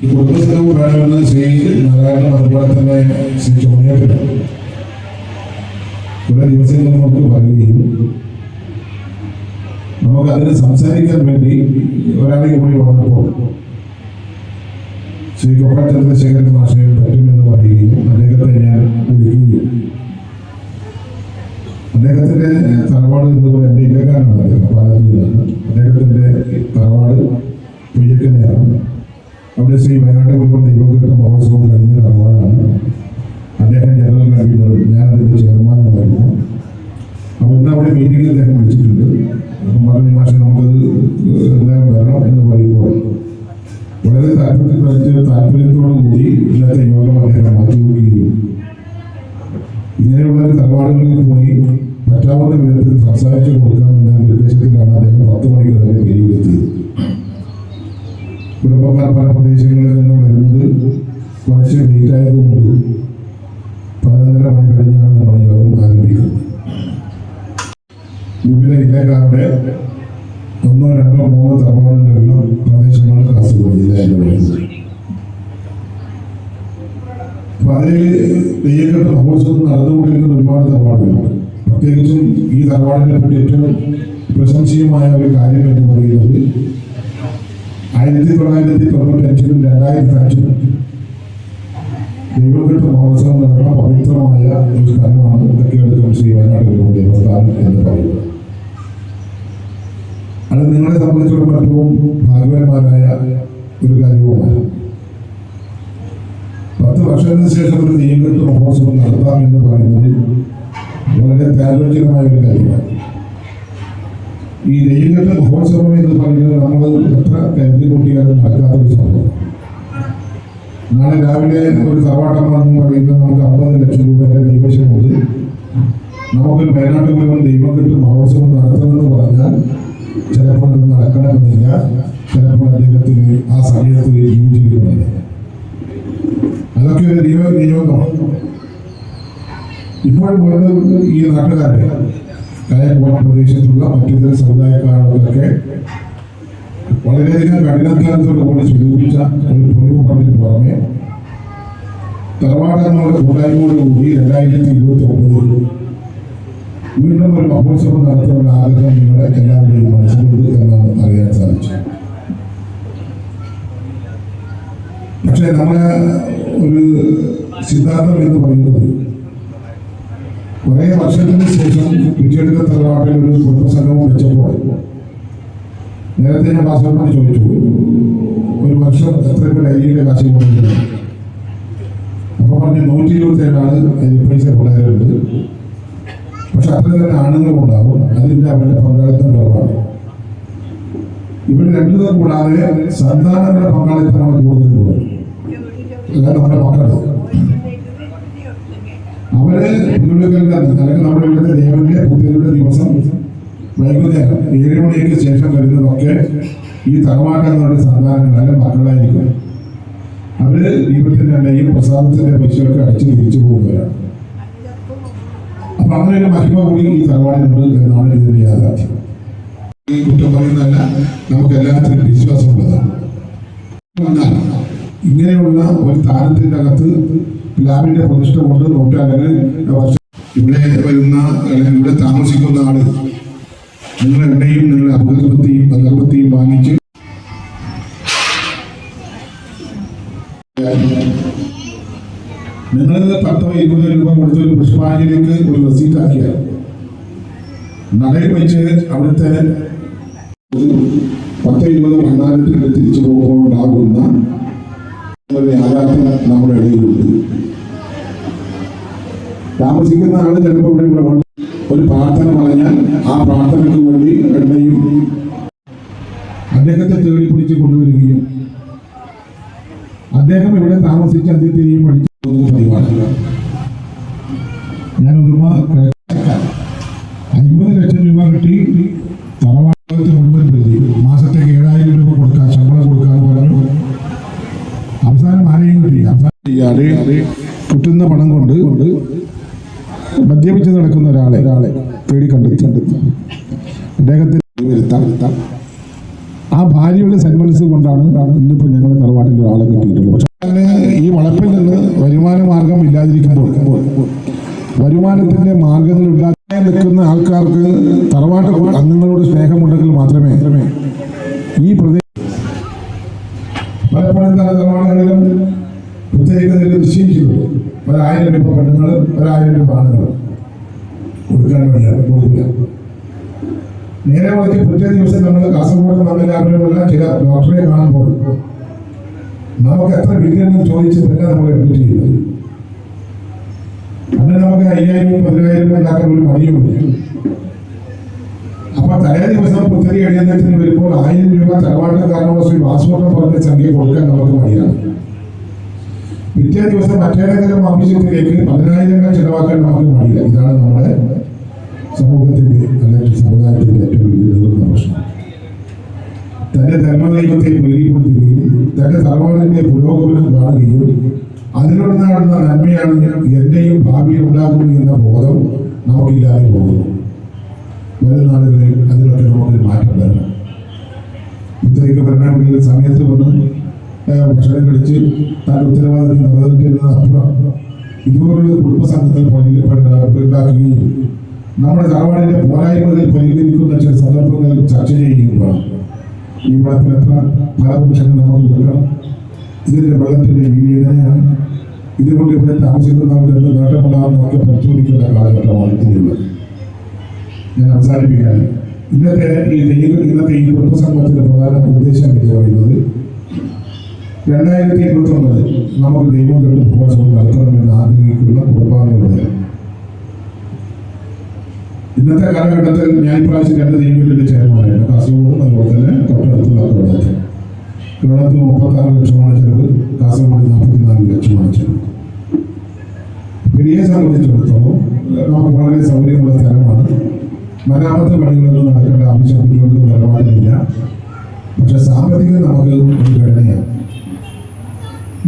ഈ പ്രൊഫസറും പ്രായമുള്ളത് ശ്രീ നാരായണ അതുപോലെ തന്നെ ശ്രീ ചോമയപ്പെട്ടു കുറെ ദിവസങ്ങൾ നമുക്ക് പറയുകയും നമുക്ക് അതിന് സംസാരിക്കാൻ വേണ്ടി ഒരാളെ കൂടി വന്നപ്പോൾ ശ്രീ കൊപ്പ ചന്ദ്രശേഖരൻ മാഷയെ പറ്റുമെന്ന് പറയുകയും അദ്ദേഹത്തെ ഞാൻ വിളിക്കുകയും അദ്ദേഹത്തിന്റെ തറവാട് എന്നതുപോലെ എന്റെ ഇല്ലക്കാരനാണ് അദ്ദേഹം പാലാജിയിലാണ് അദ്ദേഹത്തിന്റെ തറവാട് പിഴക്കനെയാണ് അവിടെ ശ്രീ വയനാട്ടിൽ പോകുന്ന ദൈവകീർത്ത മഹോത്സവം കഴിഞ്ഞ തറവാടാണ് അദ്ദേഹം ജനറൽ കൺവീനർ ഞാൻ അതിന്റെ ചെയർമാനുമായിരുന്നു. അപ്പോൾ ഇന്ന് അവിടെ മീറ്റിംഗിൽ അദ്ദേഹം വിളിച്ചിട്ടുണ്ട്. അപ്പം പറഞ്ഞു പക്ഷേ നമുക്കത് എല്ലാം വരണം എന്ന് പറയുമ്പോൾ വളരെ താല്പര്യത്തിൽ പഠിച്ച താല്പര്യത്തോടു കൂടി ഇന്നത്തെ യോഗം അദ്ദേഹം മാറ്റിവെക്കുകയും ഇങ്ങനെയുള്ള തറവാടുകളിൽ പോയി പറ്റാവുന്ന വിധത്തിൽ സംസാരിച്ചു കൊടുക്കാൻ പ്രദേശങ്ങളിൽ നിന്നും വരുന്നത് കുറച്ച് ലേറ്റ് ആയതുകൊണ്ട് പതിനൊന്നര മണി കഴിഞ്ഞാണ് നമ്മൾ യോഗം ആരംഭിക്കുന്നത് വിവിധ ജില്ലക്കാരുടെ ഒന്നോ രണ്ടോ മൂന്നോ തറവാടുകളിലുള്ള പ്രദേശമാണ് കാസർഗോഡ് ജില്ലയിൽ വരുന്നത്. അപ്പൊ അതിൽ നെയ്യക്കെട്ട് മഹോത്സവം നടന്നുകൊണ്ടിരിക്കുന്ന ഒരുപാട് തറവാടുകളുണ്ട് പ്രത്യേകിച്ചും ഈ തറവാടിനെ പറ്റി ഏറ്റവും പ്രശംസീയമായ ഒരു കാര്യം എന്ന് പറയുന്നത് ആയിരത്തി തൊള്ളായിരത്തി തൊണ്ണൂറ്റി അഞ്ചിലും രണ്ടായിരത്തി അഞ്ചിലും ദൈവകെട്ട് മഹോത്സവം നടന്ന പവിത്രമായ ഒരു സ്ഥലമാണ് തെക്കേടുക്കം ശ്രീ വയനാട് ഗുരു ദേവസ്ഥാനം എന്ന് പറയുന്നത്. അത് നിങ്ങളെ സംബന്ധിച്ചിടത്തോളം ഏറ്റവും ഭാഗ്യവാന്മാരായ ഒരു കാര്യവുമാണ്. പത്ത് വർഷത്തിന് ശേഷം ഒരു ദൈവകെട്ട് മഹോത്സവം നടത്താം എന്ന് പറയുന്നത് വളരെ പ്രാചോചികമായ ഒരു കാര്യമാണ്. ഈ നെയ്യുകെട്ട് മഹോത്സവം എന്ന് പറയുന്നത് നമ്മൾ എത്ര കരുതി കൂട്ടിയാലും നടക്കാത്ത ഒരു സംഭവം. നാളെ രാവിലെ ഒരു തറവാട്ടമാണെന്ന് പറയുന്നത് നമുക്ക് അമ്പത് ലക്ഷം രൂപയുടെ കൈവശമുണ്ട് നമുക്ക് വയനാട്ടിൽ മുഴുവൻ ദൈവം കിട്ടും മഹോത്സവം നടത്തണമെന്ന് പറഞ്ഞാൽ ചിലപ്പോൾ അത് നടക്കണമെന്നില്ല. ചിലപ്പോൾ അദ്ദേഹത്തിന് ആ സമയത്ത് ജീവിച്ചിരിക്കുന്നില്ല അതൊക്കെ ഒരു ദൈവ നിയോഗം ഇപ്പോഴും ഈ നാട്ടുകാരുടെ കായംകുളം പ്രദേശത്തുള്ള മറ്റിതര സമുദായക്കാരൊക്കെ വളരെയധികം കഠിനാധ്വാനത്തോടുകൂടി സ്വീകരിച്ച ഒരു പൊതുമുഖത്തിന് പുറമെ തറവാടങ്ങളുടെ കൂട്ടായ്മയോടുകൂടി രണ്ടായിരത്തി ഇരുപത്തി ഒമ്പതിൽ വീണ്ടും ഒരു മഹോത്സവം നടത്താനുള്ള ആഗ്രഹം നിങ്ങളെ എല്ലാവരുടെയും മനസ്സിലുണ്ട് എന്നാണ് അറിയാൻ സാധിച്ചത്. പക്ഷേ നമ്മുടെ ഒരു സിദ്ധാന്തം എന്ന് പറയുന്നത് കുറെ വർഷത്തിന് ശേഷം പിന്നീട് തറവാട്ടിൽ ഒരു കുടുംബസംഗമം വെച്ചപ്പോൾ നേരത്തെ ഞാൻ വാസവനോട് ചോദിച്ചു. ഒരു വർഷം എത്ര പേര് അരിയുടെ അപ്പൊ പറഞ്ഞ നൂറ്റി ഇരുപത്തി ഏഴാണ് പൈസ പിള്ളേരുണ്ട് പക്ഷെ അത്ര തന്നെ ആണുങ്ങളും ഉണ്ടാവും. അതിന്റെ അവരുടെ പങ്കാളിത്തം കുറവാണ്. ഇവിടെ രണ്ടുപേർ കൂടാതെ സന്താനങ്ങളുടെ പങ്കാളിത്തമാണ് കൂടുതൽ കൂടുതൽ അതായത് നമ്മുടെ മക്കളുടെ അവർ തിരുവനന്തപുരത്ത് അല്ലെങ്കിൽ നമ്മുടെ ഇവിടുത്തെ ദേവന്റെ പുതിയുടെ ദിവസം വൈകുന്നേരം ഏഴ് മണിക്ക് ശേഷം വരുന്നതൊക്കെ ഈ തറവാട്ടെന്നുള്ള സന്താനങ്ങളായ മക്കളായിരിക്കും. അവർ ദീപത്തിന്റെ അല്ലയും പ്രസാദത്തിന്റെ പൈസയൊക്കെ അടിച്ചു തിരിച്ചു പോകുന്നവരാണ്. അപ്പൊ അങ്ങനെ ഒരു മഹിമ കൂടി ഈ തറവാടിനുണ്ട് എന്നാണ് ഇതിന്റെ യാഥാർത്ഥ്യം. കുറ്റം പറയുന്നതല്ല നമുക്ക് എല്ലാത്തിനും വിശ്വാസമുള്ളതാണ്. ഇങ്ങനെയുള്ള ഒരു താരത്തിന്റെ അകത്ത് ലാബിന്റെ പ്രതിഷ്ഠ കൊണ്ട് തൊട്ട് ഇവിടെ വരുന്ന അല്ലെങ്കിൽ ഇവിടെ താമസിക്കുന്ന ആൾ നിങ്ങൾ എണ്ണയും നിങ്ങളുടെ അപകർപ്പത്തെയും അകർപ്പത്തെയും വാങ്ങിച്ച് നിങ്ങളുടെ പത്തോ ഇരുപത് രൂപ കൊടുത്ത ഒരു പുഷ്പാഞ്ജലിക്ക് ഒരു റെസീറ്റ് ആക്കിയ. നടയിൽ വെച്ച് അവിടുത്തെ പത്ത് ഇരുപത് ഭണ്ഡാരത്തിൽ തിരിച്ചു പോകുമ്പോൾ ഉണ്ടാകുന്ന ആരാധന നമ്മുടെ ഇടയിലുണ്ട്. താമസിക്കുന്ന ആൾ ചിലപ്പോൾ ഇവിടെ ഇവിടെ ഒരു പ്രാർത്ഥന പറഞ്ഞാൽ ആ പ്രാർത്ഥനയ്ക്ക് വേണ്ടി എണ്ണയും അദ്ദേഹത്തെ തേടി പിടിച്ച് കൊണ്ടുവരികയും. അദ്ദേഹം ഇവിടെ താമസിച്ച് അദ്ദേഹത്തെയും പഠിച്ചു ആ ഭാര്യയുടെ സന്മനസ് കൊണ്ടാണ് ഇന്നിപ്പോൾ ഞങ്ങൾ തറവാട്ടിൽ ഒരാളെ കിട്ടിയിട്ടുള്ളത്. പക്ഷെ ഈ വളപ്പിൽ നിന്ന് വരുമാന മാർഗം ഇല്ലാതിരിക്കുമ്പോൾ വരുമാനത്തിന്റെ മാർഗങ്ങൾ ഉണ്ടാക്കാൻ നിൽക്കുന്ന ആൾക്കാർക്ക് തറവാട്ട് അംഗങ്ങളോട് സ്നേഹമുണ്ടെങ്കിൽ മാത്രമേ ഈ പ്രദേശം പലപ്പോഴും പല ഒരായിരം രൂപ പെണ്ണുങ്ങൾ ഒരായിരം രൂപ ആണുങ്ങൾ കൊടുക്കാൻ വേണ്ടിയാണ് കൊടുക്കില്ല. നേരെ മറിച്ച് പിറ്റേ ദിവസം നമ്മൾ കാസർഗോഡ് നമ്മളെല്ലാവരുമുള്ള ചില ഡോക്ടറെ കാണുമ്പോൾ നമുക്ക് എത്ര ബില്ലിയെന്ന് ചോദിച്ചിട്ടല്ല നമ്മൾ അഡ്മിറ്റ് ചെയ്യുന്നത്. അന്ന് നമുക്ക് അയ്യായിരം പതിനായിരം ഉണ്ടാക്കാൻ ഒരു മടിയുമില്ല അപ്പൊ തലേ ദിവസം പുത്തരി എഴുന്നേറ്റിന് വരുമ്പോൾ ആയിരം രൂപ തറവാട്ടുകാരനോട് ശ്രീ വാസുവട്ടം പറഞ്ഞ സംഖ്യ കൊടുക്കാൻ നമുക്ക് മടിയാണ്. പിറ്റേ ദിവസം മറ്റേതെങ്കിലും ആവശ്യത്തിലേക്ക് പതിനായിരങ്ങൾ ചെലവാക്കാൻ നമുക്ക് മടിയില്ല. ഇതാണ് നമ്മുടെ സമൂഹത്തിന്റെ അല്ലെങ്കിൽ സമുദായത്തിന്റെ ഏറ്റവും വലിയ പ്രശ്നം തന്റെ ധർമ്മദൈവത്തെ പ്രീതിപ്പെടുത്തുകയും തന്റെ തറവാടിന്റെ പുരോഗമനം കാണുകയും അതിലുണ്ടാകുന്ന നന്മയാണ് എന്റെയും ഭാവിയിൽ ഉണ്ടാകുന്നത് എന്ന ബോധം നമുക്കില്ലാതെ പോകുന്നു. വരും നാളുകളിൽ അതിലൊക്കെ നമുക്കൊരു മാറ്റം വരണം. ഇത്രയൊക്കെ ഭരണകൂടിയുടെ സമയത്ത് വന്ന് ഭക്ഷണം കഴിച്ച് തന്റെ ഉത്തരവാദിത്വം നിറവേറ്റുന്നത് അപ്പുറം. ഇതുപോലുള്ള കുടുംബസംഘത്തിൽ പണി- ഉണ്ടാക്കുകയും നമ്മുടെ തറവാടിന്റെ പോരായ്മകൾ പരിഹരിക്കുന്ന ചില സന്ദർഭങ്ങൾ ചർച്ച ചെയ്യുമ്പോൾ ഈ വെള്ളത്തിൽ എത്ര ഫലവൃക്ഷങ്ങൾ നമുക്ക് നൽകണം? ഇതിന്റെ വെള്ളത്തിന്റെ വീടിനെയാണ് ഇതുകൊണ്ട് ഇവിടെ താമസിക്കുന്നവർക്ക് എന്ത് നേട്ടമുണ്ടാകുന്നതൊക്കെ പരിശോധിക്കേണ്ട കാലഘട്ടമാണ് ഇതിനുള്ളത് ഞാൻ അവസാനിപ്പിക്കാൻ ഇന്നത്തെ ഈ ദൈവ ഇന്നത്തെ ഈ കുടുംബസംഘത്തിന്റെ പ്രധാന ഉദ്ദേശം എന്ന് പറയുന്നത് രണ്ടായിരത്തി ഇരുപത്തി ഒമ്പത് നമുക്ക് ദൈവം കണ്ട് പ്രഭാഷണം നടത്തണമെന്ന് ആഗ്രഹിക്കുന്ന കുടുംബാംഗങ്ങളുടെ ഇന്നത്തെ കാലഘട്ടത്തിൽ ഞാൻ ഇപ്രാവശ്യം രണ്ട് ദൈവത്തിന്റെ ചെയർമാനായിരുന്നു കാസർഗോഡും അതുപോലെ തന്നെ തൊട്ടടുത്തുള്ള കേരളത്തിൽ കേരളത്തിൽ മുപ്പത്തി ആറ് ലക്ഷമാണ് ചെലവ്. കാസർഗോഡ് നാൽപ്പത്തിനാല് ലക്ഷമാണ് ചെലവ്. പെരിയെ സംബന്ധിച്ചിടത്തോളം നമുക്ക് വളരെ സൗകര്യമുള്ള സ്ഥലമാണ്. മരാമത്ത് പണികളൊന്നും നടക്കേണ്ട ആവശ്യം കുട്ടികൾക്ക് നിലപാടില്ല പക്ഷെ സാമ്പത്തികം നമുക്ക് ഒരു ഘടനയാണ്.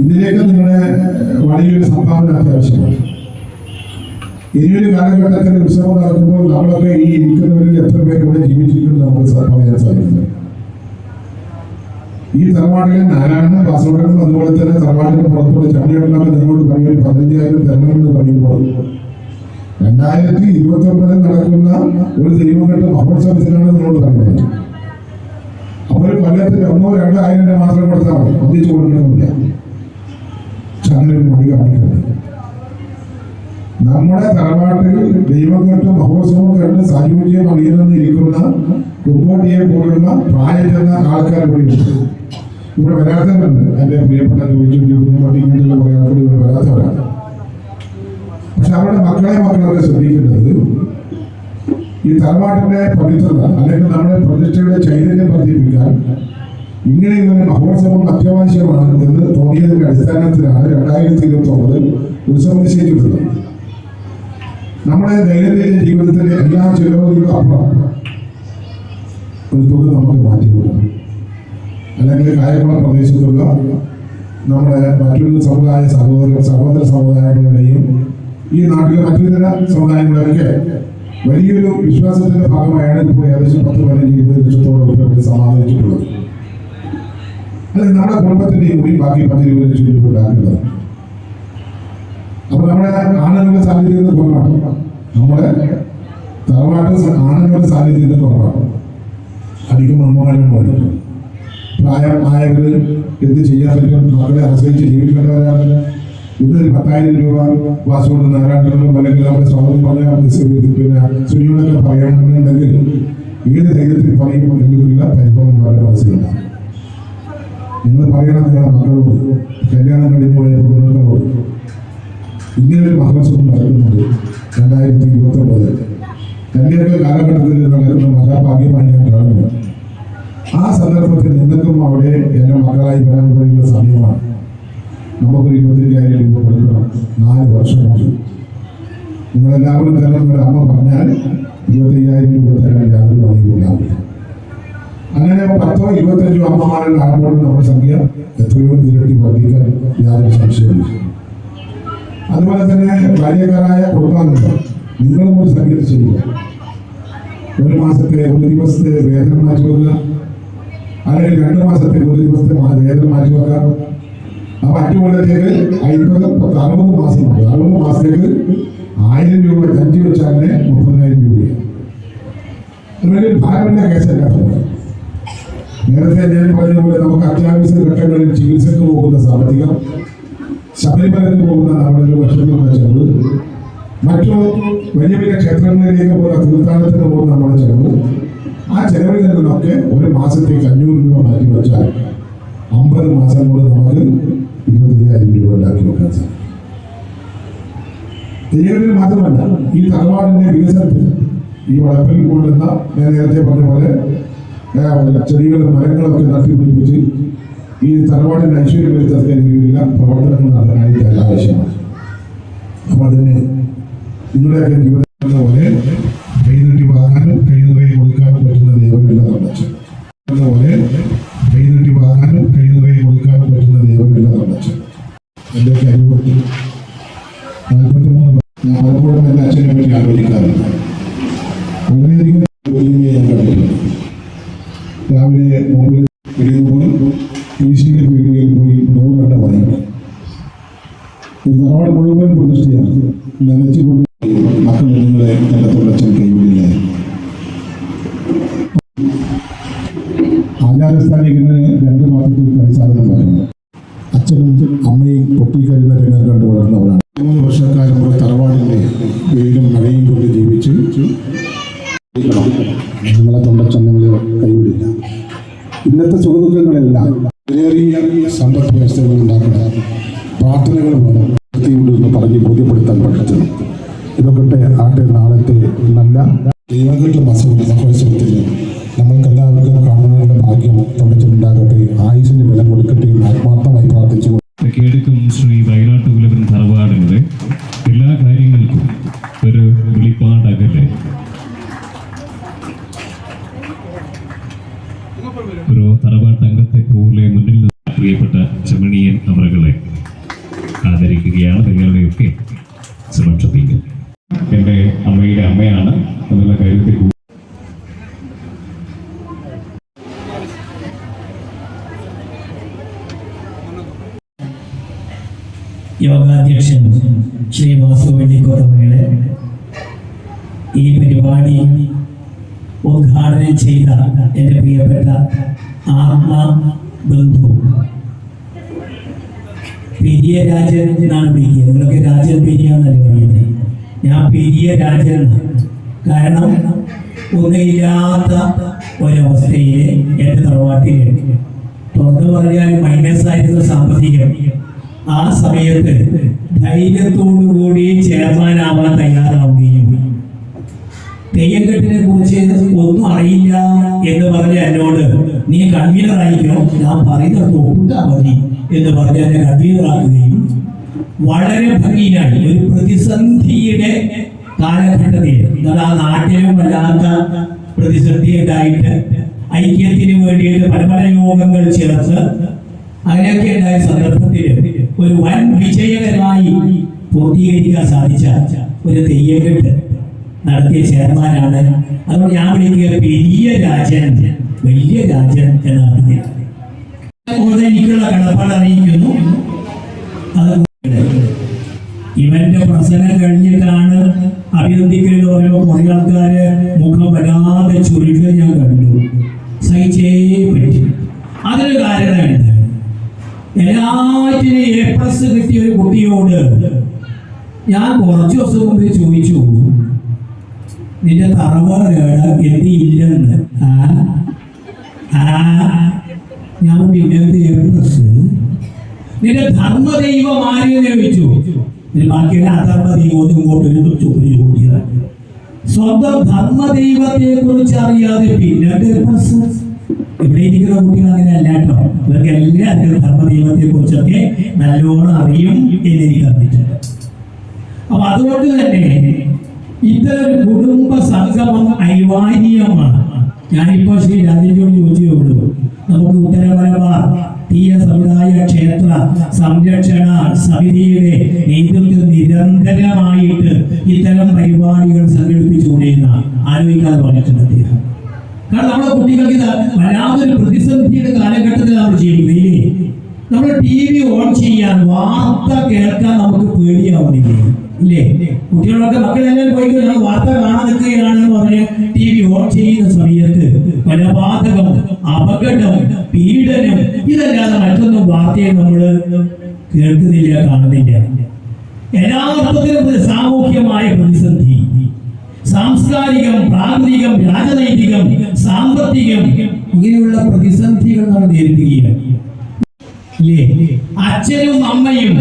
ഇതിലേക്ക് നിങ്ങളുടെ വഴിയൊരു സംഭാവന അത്യാവശ്യമാണ്. ഇനിയൊരു കാലഘട്ടത്തിൽ ഉത്സവം നടക്കുമ്പോൾ നമ്മളൊക്കെ ഈ ഇരിക്കുന്നവരിൽ എത്ര പേര് ഇവിടെ ജീവിച്ചിട്ടുണ്ട് നമുക്ക് പറയാൻ സാധിക്കില്ല. ഈ തറവാടിലെ നാരായണ കാസർഗോഡും അതുപോലെ തന്നെ തറവാടിന്റെ പുറത്തുള്ള ചണ്ടിയുണ്ടാക്കി നിങ്ങളോട് പറയുന്നത്. പതിനഞ്ചായിരം തരണമെന്ന് പറയുമ്പോൾ രണ്ടായിരത്തി ഇരുപത്തി ഒമ്പതിൽ നടക്കുന്ന ഒരു ദൈവഘട്ട മഹോത്സവത്തിനാണ് നിങ്ങളോട് പറയുന്നത്. അപ്പോൾ കൊല്ലത്തിൽ ഒന്നോ രണ്ടോ ആയിരം രൂപ മാത്രം കൊടുത്താൽ മതി. ഒന്നിച്ചു കൊടുക്കണമെന്നില്ല. പക്ഷെ അങ്ങനെ മടി കാണിക്കുന്നത് നമ്മുടെ തറവാട്ടിൽ ദൈവഘട്ട മഹോത്സവം കണ്ട് സായുജ്യം അറിയുന്നെന്ന് ഇരിക്കുന്ന കുമ്പോട്ടിയെ പോലുള്ള പ്രായം ചെന്ന ആൾക്കാർ ഉണ്ട്. ഇവിടെ വരാത്തവരുണ്ട്. എന്റെ പ്രിയപ്പെട്ട ചോദിച്ചുകൊണ്ടിരിക്കുന്ന ഇങ്ങനെയുള്ള ഇവിടെ വരാത്തവരാണ്. പക്ഷെ അവരുടെ മക്കളെ മക്കളൊക്കെ ശ്രദ്ധിക്കേണ്ടത് ഈ തറവാട്ടിന്റെ പവിത്രത അല്ലെങ്കിൽ നമ്മുടെ പ്രതിഷ്ഠയുടെ ചൈതന്യം വർദ്ധിപ്പിക്കാൻ ഇങ്ങനെയൊരു മഹോത്സവം അത്യാവശ്യമാണ് എന്ന് തോന്നിയതിന്റെ അടിസ്ഥാനത്തിലാണ് രണ്ടായിരത്തി ഇരുപത്തി ഒമ്പതിൽ ഉത്സവം നിശ്ചയിച്ചിട്ടുള്ളത് നമ്മുടെ ദൈനംദിന ജീവിതത്തിലെ എല്ലാ ചിലവുകൾക്കും അപ്പുറം ഒരു തുക നമുക്ക് മാറ്റി കൊടുക്കണം അല്ലെങ്കിൽ കായംകുളം പ്രദേശത്തുള്ള നമ്മുടെ മറ്റൊരു സമുദായ സഹോദര സഹോദര സമുദായങ്ങളുടെയും ഈ നാട്ടിലെ മറ്റു ചില സമുദായങ്ങളൊക്കെ വലിയൊരു വിശ്വാസത്തിന്റെ ഭാഗമായാണ് ഇപ്പോൾ ഏകദേശം പത്ത് പതിനഞ്ച് ഇരുപത് ലക്ഷത്തോളം രൂപ സമാധാനിച്ചിട്ടുള്ളത് അല്ലെങ്കിൽ നമ്മുടെ കുടുംബത്തിന്റെയും കൂടി ബാക്കി പത്ത് ഇരുപത് ലക്ഷം രൂപ ഉണ്ടാക്കുന്നത്. അപ്പൊ നമ്മുടെ ആണുങ്ങളുടെ സാഹചര്യം കുറവാണ് നമ്മുടെ തറവാട്ട് ആണുങ്ങളുടെ സാന്നിധ്യം കുറവാണ്. അധികം അമ്മമാരും പ്രായം പ്രായമായവർ എന്ത് ചെയ്യാൻ പറ്റും? മക്കളെ ആശ്രയിച്ച് ജീവിക്കേണ്ടവരാണ്. ഇന്നൊരു പത്തായിരം രൂപ വാസുകൊണ്ട് നാരായണനും അല്ലെങ്കിൽ നമ്മുടെ സഹോദരൻ പറഞ്ഞ പിന്നെ സുനിയോടൊക്കെ പറയണമെന്നുണ്ടെങ്കിൽ ഏത് ധൈര്യത്തിൽ പറയും എന്നുള്ള പരിഭവം വളരെ മനസ്സിലുണ്ടാകും. നിങ്ങൾ പറയണം നിങ്ങളുടെ മക്കളോട് കല്യാണം കഴിഞ്ഞു പോയ കുടുംബങ്ങളോട് ഇങ്ങനൊരു മഹോത്സവം നടക്കുന്നുണ്ട്. രണ്ടായിരത്തി ഇരുപത്തി ഒമ്പത് എന്റെയൊക്കെ കാലഘട്ടത്തിൽ നടക്കുന്ന മഹാഭാഗ്യമായി ഞാൻ കാണുന്നു. ആ സന്ദർഭത്തിൽ നിങ്ങൾക്കും അവിടെ എന്റെ മക്കളായി വരാൻ കഴിയുന്ന സമയമാണ്. നമുക്കൊരു ഇരുപത്തിരണ്ടായിരം രൂപ കൊടുക്കണം. നാല് വർഷം കൊണ്ട്. നിങ്ങളെല്ലാവരും തരണം നിങ്ങളുടെ അമ്മ പറഞ്ഞാൽ ഇരുപത്തയ്യായിരം രൂപ തരാൻ യാതൊരു പണിയുണ്ടാവില്ല അങ്ങനെ പത്തോ ഇരുപത്തഞ്ചോ അമ്മമാരുടെ ആകുമ്പോൾ നമ്മുടെ സംഖ്യ എത്രയോ ഇരട്ടി വർദ്ധിക്കാൻ യാതൊരു സംശയമില്ല അതുപോലെ തന്നെ ബാല്യക്കാരായ കുടുംബാംഗങ്ങൾ നിങ്ങളും കൂടി സംഘടിച്ചു ഒരു മാസത്തെ ഒരു ദിവസത്തെ വേതനം മാറ്റി വെക്കുക അല്ലെങ്കിൽ രണ്ട് മാസത്തെ ഒരു ദിവസത്തെ വേതനം മാറ്റി വെക്കാം അപ്പൊ അഞ്ചു കൊല്ലത്തേക്ക് അമ്പത് പത്ത് അറുപത് മാസം ഉണ്ട്. അറുപത് മാസത്തേക്ക് ആയിരം രൂപ അഞ്ച് വെച്ചാൽ മുപ്പതിനായിരം രൂപയാണ്. ഇതൊരു ഭാരമുള്ള കേസല്ല നേരത്തെ ഞാൻ പറഞ്ഞതുപോലെ നമുക്ക് അത്യാവശ്യ ഘട്ടങ്ങളിൽ ചികിത്സക്ക് പോകുന്ന സാമ്പത്തികം ശബരിമലക്ക് പോകുന്ന നമ്മുടെ ഒരു ഭക്ഷണം ചെലവ് മറ്റു വലിയ വലിയ ക്ഷേത്രങ്ങളിലേക്ക് പോകുന്ന തീർത്ഥാടനത്തിന് പോകുന്ന നമ്മുടെ ചെലവ് ആ ചെലവിൽ നിന്നൊക്കെ ഒരു മാസത്തേക്ക് അഞ്ഞൂറ് രൂപ മാറ്റി വെച്ചാൽ അമ്പത് മാസം കൊണ്ട് നമുക്ക് ഇരുപത്തയ്യായിരം രൂപ ഉണ്ടാക്കി വെക്കാൻ സാധിക്കും. തെയ്യത്തിൽ മാത്രമല്ല ഈ തറവാടിന്റെ വികസനത്തിൽ ഈ വളപ്പിൽ കൊണ്ടുവന്ന ഞാൻ നേരത്തെ പറഞ്ഞ പോലെ ചെടികളും മരങ്ങളൊക്കെ നട്ടുപിടിപ്പിച്ച് ഈ തറവാടിന്റെ ഐശ്വര്യം വരുത്തതിന് കീഴിലുള്ള പ്രവർത്തനങ്ങൾ നടത്താനായിട്ട് ആവശ്യമാണ് അപ്പം അതിന് നിങ്ങളുടെയൊക്കെ ജീവിതം പോലെ സുഖദുഃഖങ്ങളെല്ലാം വിലയേറിയ സമ്പദ് വ്യവസ്ഥകൾ ഉണ്ടാക്കണം വേണം. അമ്മയാണ് എന്നുള്ള കാര്യത്തിൽ യോഗാധ്യക്ഷൻ ശ്രീ വാസു വെള്ളിക്കോട്ടവരുടെ ഈ പരിപാടി ഉദ്ഘാടനം ചെയ്ത എന്റെ പ്രിയപ്പെട്ട ആത്മ ബന്ധു. പിരിയ രാജൻ എന്നാണ് നിങ്ങളൊക്കെ രാജൻ പെരിയ എന്നല്ലേ പറയുന്നത്? ഞാൻ പിരിയ രാജ്യം കാരണം ഒന്നുമില്ലാത്ത ഒരവസ്ഥയിൽ എന്റെ തറവാട്ടിൽ തുറന്നു പറഞ്ഞാൽ മൈനസ് ആയിരുന്ന സാമ്പത്തികം. ആ സമയത്ത് ധൈര്യത്തോടു കൂടി ചെയർമാനാവാൻ തയ്യാറാവുകയും തെയ്യക്കെട്ടിനെ കുറിച്ച് ഒന്നും അറിയില്ല എന്ന് പറഞ്ഞ എന്നോട് നീ കൺവീനർ ആയിരിക്കണം. ഞാൻ പറയുന്നത് ഒപ്പിട്ടാ മതി എന്ന് പറഞ്ഞ് എന്നെ കൺവീനറാക്കുകയും വളരെ ഭംഗിയായി ഒരു പ്രതിസന്ധിയുടെ കാലഘട്ടത്തിൽ. എന്നാൽ ആ നാട്ടിലും വല്ലാത്ത പ്രതിസന്ധി ഉണ്ടായിട്ട്. ഐക്യത്തിന് വേണ്ടിയിട്ട് പല പല യോഗങ്ങൾ ചേർത്ത് അങ്ങനെയൊക്കെ ഉണ്ടായ സന്ദർഭത്തിൽ ഒരു വൻ വിജയകരമായി പൂർത്തീകരിക്കാൻ സാധിച്ച ഒരു തെയ്യക്കെട്ട് നടത്തിയ ചെയർമാനാണ്. അതുകൊണ്ട് ഞാൻ വിളിക്കുക വലിയ രാജൻ വലിയ രാജൻ എന്നാണ് അതുകൊണ്ട് എനിക്കുള്ള കടപ്പാട് അറിയിക്കുന്നു. അത് ഇവന്റെ പ്രസനം കഴിഞ്ഞിട്ടാണ് അഭിനന്ദിക്കേണ്ട ഓരോ കുറേ ആൾക്കാര് മുഖം വരാതെ ചുരുക്കുക ഞാൻ കണ്ടു. സഹിച്ചേ പറ്റി. അതിന് കാരണമുണ്ട് എല്ലാറ്റിനും എ പ്ലസ് കിട്ടിയ ഒരു കുട്ടിയോട് ഞാൻ കുറച്ചു ദിവസം മുമ്പ് ചോദിച്ചു നിന്റെ തറവാട് എന്ത് ഇല്ലെന്ന്? ആ? ഞാൻ പിന്നെ എ പ്ലസ് നിന്റെ ധർമ്മദൈവം ആരെന്ന് ചോദിച്ചു? ബാക്കിയുള്ള അധർമ്മ ദൈവം ഇങ്ങോട്ട് ഒരു ചോദ്യം ചോദിച്ചതാണ് സ്വന്തം ധർമ്മദൈവത്തെ കുറിച്ച് അറിയാതെ പിന്നെ ഇവിടെ ഇരിക്കുന്ന കുട്ടികൾ അങ്ങനെ അല്ല കേട്ടോ. ഇവർക്ക് എല്ലാവർക്കും ധർമ്മദൈവത്തെ കുറിച്ചൊക്കെ നല്ലോണം അറിയും എന്ന് എനിക്ക് അറിഞ്ഞിട്ടുണ്ട്. അപ്പൊ അതുകൊണ്ട് തന്നെ ഇത്തരം കുടുംബ സംഗമം അനിവാര്യമാണ്. ഞാനിപ്പോ ശ്രീ രാജേന്ദ്രോട് ചോദിച്ചേ ഉള്ളൂ. നമുക്ക് ഉത്തരമലബാർ തീയ സമുദായ ക്ഷേത്ര സംരക്ഷണ സമിതിയുടെ നേതൃത്വം നിരന്തരമായിട്ട് ഇത്തരം പരിപാടികൾ സംഘടിപ്പിച്ചുകൂടെ എന്ന് ആലോചിക്കാതെ പറഞ്ഞിട്ടുണ്ട് അദ്ദേഹം. കാരണം നമ്മുടെ കുട്ടികൾക്ക് ഇത് വരാതൊരു പ്രതിസന്ധിയുടെ കാലഘട്ടത്തിൽ നമ്മൾ ജീവിക്കുന്നത് ഇല്ലേ? നമ്മൾ ടി വി ഓൺ ചെയ്യാൻ വാർത്ത കേൾക്കാൻ നമുക്ക് പേടിയാവുന്നില്ലേ? ഇല്ലേ? കുട്ടികളൊക്കെ മക്കളെല്ലാം പോയി വാർത്ത കാണാൻ നിൽക്കുകയാണെന്ന് പറഞ്ഞ് ടി വി ഓൺ ചെയ്യുന്ന സമയത്ത് കൊലപാതകം അപകടം പീഡനം ഇതല്ലാതെ മറ്റൊന്നും വാർത്തയെ നമ്മൾ കേൾക്കുന്നില്ല കാണുന്നില്ല. എല്ലാ അർത്ഥത്തിലും ഒരു സാമൂഹ്യമായ പ്രതിസന്ധി. സാംസ്കാരികം പ്രാകൃതികം രാജനൈതികം സാമ്പത്തികം ഇങ്ങനെയുള്ള പ്രതിസന്ധികൾ നാം നേരിടുകയാണ്. അച്ഛനും അമ്മയും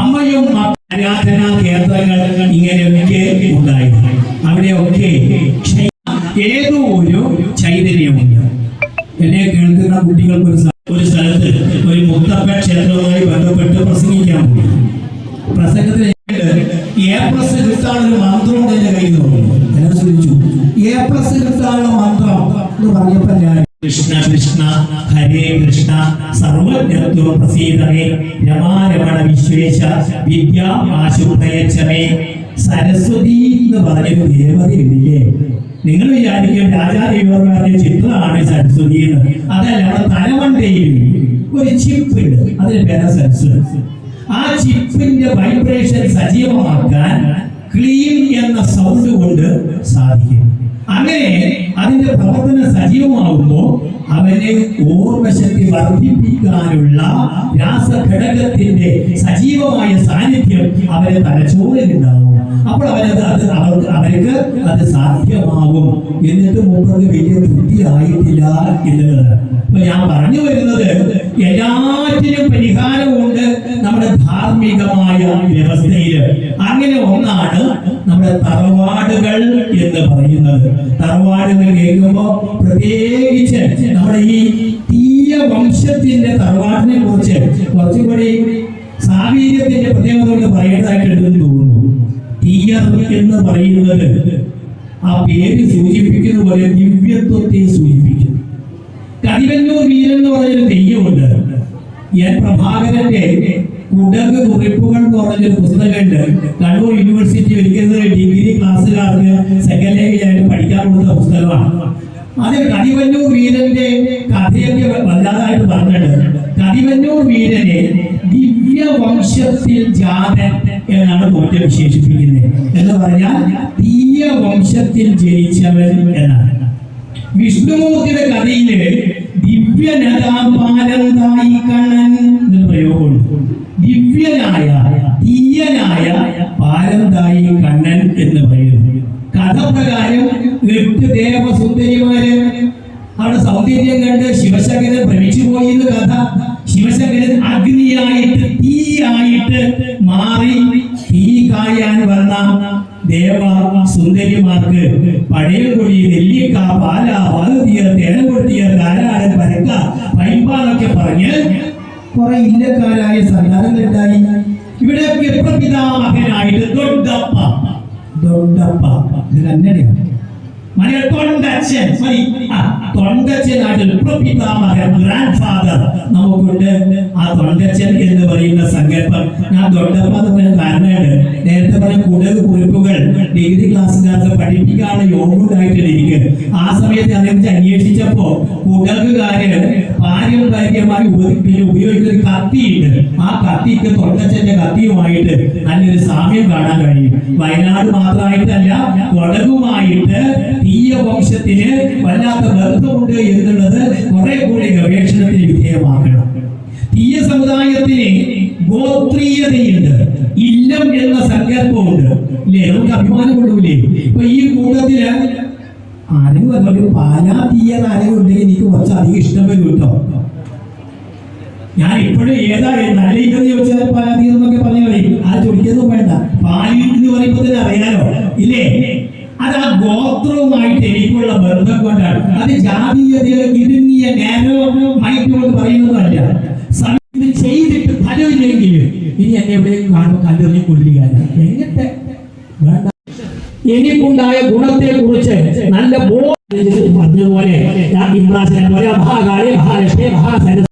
അമ്മയും ആരാധനാ കേന്ദ്രങ്ങൾ ഇങ്ങനെയൊക്കെ ഉണ്ടായിരുന്നു. അവിടെയൊക്കെ ഏതു എന്നെ കേൾക്കുന്ന കുട്ടികൾക്ക് ഒരു ഒരു സ്ഥലത്ത് ഒരു മുത്തപ്പ ക്ഷേത്രവുമായി ബന്ധപ്പെട്ട് പ്രസംഗിക്കാൻ പോയി പ്രസംഗത്തിൽ എ പ്ലസ് കിട്ടാനൊരു മന്ത്രം എന്റെ കയ്യിൽ തോന്നുന്നു ഞാൻ ശ്രദ്ധിച്ചു എ പ്ലസ് കിട്ടാനുള്ള മന്ത്രം എന്ന് പറഞ്ഞപ്പോ ഞാൻ കൃഷ്ണ കൃഷ്ണ ഹരേ കൃഷ്ണ സർവജ്ഞത്വ പ്രസീതമേ രമാരമണ വിശ്വേശ വിദ്യാ ആശുപ്രയച്ചമേ സരസ്വതി എന്ന് പറഞ്ഞൊരു ദേവതയില്ലേ നിങ്ങൾ വിചാരിക്കും രാജാദേവർമാരുടെ ചിത്രമാണ് സരസ്വതി എന്ന്. അതല്ല നമ്മുടെ തലമണ്ടയിൽ ഒരു ചിപ്പ് ഉണ്ട്. അതിന് പേരാ സരസ്വതി. ആ ചിപ്പിന്റെ വൈബ്രേഷൻ സജീവമാക്കാൻ ക്ലീൻ എന്ന സൗണ്ട് കൊണ്ട് സാധിക്കും. അങ്ങനെ അതിന്റെ പ്രവർത്തനം സജീവമാകുമ്പോൾ അവനെ ഓർമ്മശക്തി വർദ്ധിപ്പിക്കാനുള്ള രാസഘടകത്തിന്റെ സജീവമായ സാന്നിധ്യം അവരെ തലച്ചോറിലുണ്ടാവും അപ്പോൾ അവരത് അത് അവർക്ക് അവർക്ക് അത് സാധ്യമാകും. എന്നിട്ട് മുപ്പത് വലിയ തൃപ്തിയായിട്ടില്ല എന്നുള്ളത്. അപ്പൊ ഞാൻ പറഞ്ഞു വരുന്നത് എല്ലാറ്റിനും പരിഹാരമുണ്ട് നമ്മുടെ ധാർമ്മികമായ വ്യവസ്ഥയിൽ. അങ്ങനെ ഒന്നാണ് നമ്മുടെ തറവാടുകൾ എന്ന് പറയുന്നത്. തറവാടുകൾ കേൾക്കുമ്പോൾ പ്രത്യേകിച്ച് നമ്മുടെ ഈ തീയ വംശത്തിന്റെ തറവാടിനെ കുറിച്ച് കുറച്ചുകൂടി സാഹീര്യത്തിന്റെ പ്രത്യേകത കൊണ്ട് പറയേണ്ടതായിട്ടുണ്ടെന്ന് തോന്നുന്നു. തീയർ എന്ന് പറയുന്നത് ആ പേര് സൂചിപ്പിക്കുന്ന പോലെ ദിവ്യത്വത്തെ സൂചിപ്പിക്കുന്നു. കതിവന്നൂർ വീരൻ എന്ന് പറയുന്ന തെയ്യമുണ്ട്. എൻ പ്രഭാകരന്റെ കുടക് കുറിപ്പുകൾ എന്ന് പറഞ്ഞൊരു പുസ്തകമുണ്ട്. കണ്ണൂർ യൂണിവേഴ്സിറ്റി ഒരിക്കലും ഡിഗ്രി ക്ലാസ്സുകാർക്ക് സെക്കൻഡ് ലാംഗ്വേജായിട്ട് പഠിക്കാൻ കൊടുത്ത പുസ്തകമാണ്. അത് കതിവന്നൂർ വീരന്റെ കഥയൊക്കെ വല്ലാതായിട്ട് പറഞ്ഞിട്ടുണ്ട്. കതിവന്നൂർ വീരനെ ദിവ്യ വംശത്തിൽ ജാതൻ എന്നാണ് തോറ്റ വിശേഷിപ്പിക്കുന്നത്. എന്ന് പറഞ്ഞാൽ തീയ വംശത്തിൽ ജനിച്ചവൻ എന്നാണ്. വിഷ്ണുമൂർത്തിയുടെ കഥയിൽ ദിവ്യനതാപാലന്തായി കണ്ണൻ എന്നൊരു പ്രയോഗമുണ്ട്. ദിവ്യനായ തീയനായ പാലന്തായി കണ്ണൻ എന്ന് പറയുന്നു. കഥ പ്രകാരം എട്ട് ദേവസുന്ദരിമാര് അവിടെ സൗന്ദര്യം കണ്ട് ശിവശങ്കരൻ ഭ്രമിച്ചു പോയി എന്ന് കഥ. ശിവശങ്കരൻ അഗ്നിയായിട്ട് തീയായിട്ട് മാറി തീ കായാൻ വന്ന ദേവ സുന്ദരിമാർക്ക് പഴയകൊടി നെല്ലിക്ക പാല പകുതിയ തേനകൊട്ടിയ കാരാടൻ പരക്ക പൈമ്പാന്നൊക്കെ പറഞ്ഞ് കുറെ ഇല്ലക്കാരായ സന്താനങ്ങളുണ്ടായി. ഇവിടെയൊക്കെ പ്രപിതാമകനായിട്ട് ദൊഡ്ഡപ്പ. ദൊഡ്ഡപ്പ. ഇത് കന്നഡയാണ് മലയാള തൊണ്ടച്ചൻ മതി. ആ തൊണ്ടച്ചനായിട്ട് പ്രപിതാമകൻ ഗ്രാൻഡ് ഫാദർ നമുക്കുണ്ട്. ആ തൊണ്ടച്ചൻ എന്ന് പറയുന്ന സങ്കല്പം ഞാൻ തൊണ്ടപ്പ എന്ന് പറയുന്ന കാരണമുണ്ട്. നേരത്തെ പറഞ്ഞ കൂടുതൽ കുറിപ്പുകൾ ഡിഗ്രി ക്ലാസ്സിനകത്ത് പഠിപ്പിക്കാനുള്ള യോഗമുണ്ടായിട്ട് എനിക്ക്. ആ സമയത്ത് അതിനെക്കുറിച്ച് അന്വേഷിച്ചപ്പോ കുടകുകാര് പാരമ്പര്യമായി ഉപയോഗിക്കുന്ന ഒരു കത്തിയുണ്ട്. ആ കത്തിക്ക് തൊണ്ടച്ചന്റെ കത്തിയുമായിട്ട് നല്ലൊരു സാമ്യം കാണാൻ കഴിയും. വയനാട് മാത്രമായിട്ടല്ല കൊടകുമായിട്ട് തീയ വംശത്തിന് വല്ലാത്ത ബന്ധമുണ്ട് എന്നുള്ളത് കുറെ കൂടി ഗവേഷണത്തിന് വിധേയമാക്കണം. തീയ സമുദായത്തിന് ഗോത്രീയതയുണ്ട്. ഇല്ലം എന്ന സങ്കല്പമുണ്ട്. ഇല്ലേ? നമുക്ക് അഭിമാനം കൊള്ളൂലേ? ഇപ്പൊ ഈ കൂട്ടത്തിൽ ആരെങ്കിലും ഒരു പാലാ തീയർ ആരെങ്കിലും ഉണ്ടെങ്കിൽ എനിക്ക് കുറച്ച് അധികം ഇഷ്ടം വരും കേട്ടോ. ഞാൻ ഇപ്പോഴും ഏതാ നല്ല ഇതെന്ന് ചോദിച്ചാൽ പാലാതി എന്നൊക്കെ പറഞ്ഞു കളയും ആ ചോദിക്കൊന്നും വേണ്ട. പാലി എന്ന് പറയുമ്പോൾ തന്നെ അറിയാലോ. ഇല്ലേ? അത് ആ ഗോത്രവുമായിട്ട് എനിക്കുള്ള ബന്ധം കൊണ്ടാണ്. അത് ജാതീയതയോ ഇടുങ്ങിയ നേരോ മൈറ്റ് കൊണ്ട് പറയുന്നതല്ല. ഇത് ചെയ്തിട്ട് ഫലമില്ലെങ്കിൽ ഇനി എന്നെ എവിടെയും കാണുമ്പോൾ കല്ലെറിഞ്ഞ് കൊല്ലുകയല്ല എങ്ങനത്തെ വേണ്ട. എനിക്കുണ്ടായ ഗുണത്തെ കുറിച്ച് നല്ല ബോധം പറഞ്ഞതുപോലെ ഇമ്രാസിനെ പോലെ മഹാകാളി മഹാലക്ഷ്മി മഹാസരസ്